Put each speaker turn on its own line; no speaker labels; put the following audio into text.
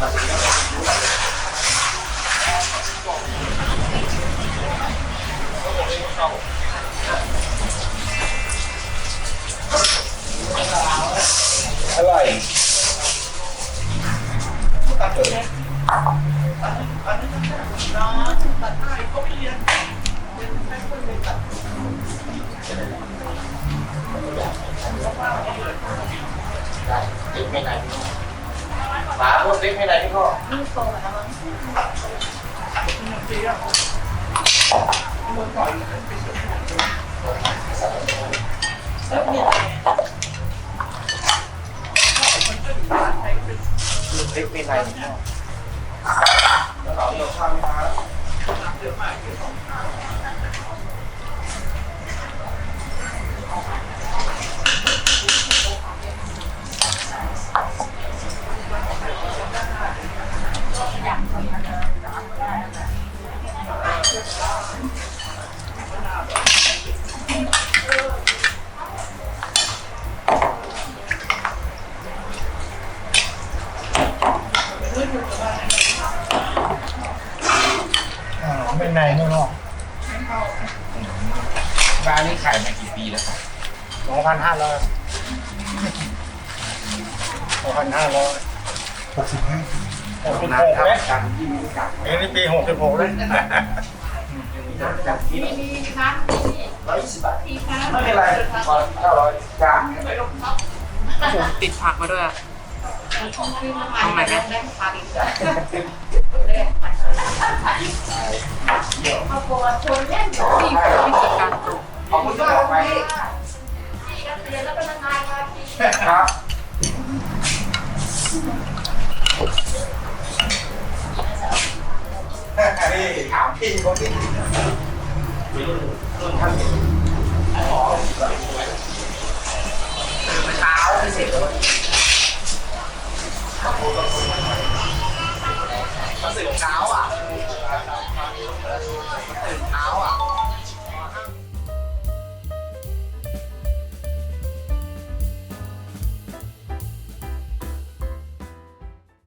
อร่อยติ๊กไม่ไหน ฝาพวกติ๊กไม่ไหนพี่พ่อเล็กเป็นไรเนี่ยเราเดี๋ยว ข้ามมาเป็นไรไม่รอด
ร้านนี้ขายมากี่ปีแล้วครับ
สองพันห้าร้อยสองพันห้าร้อย
หกสิบห้า
หกสิบ
นา
ห
น
ก
ครับ
แล้ว
การที่มีกับ
อันนี้ปีหกสิบหกแล้ว
จากที่
มีคะ
ร้อยยี่สิบบาท
มีคะ
ไม่เป็นไรพอเก้าร้อยจ้าง
ผมติดผักมาด้วย
ขอบคุณที่บอกไป
ที่นักเรียนแล้วก็นายมาที
ครับ
นี่ถามพี่เขาที่
ท่าน Được.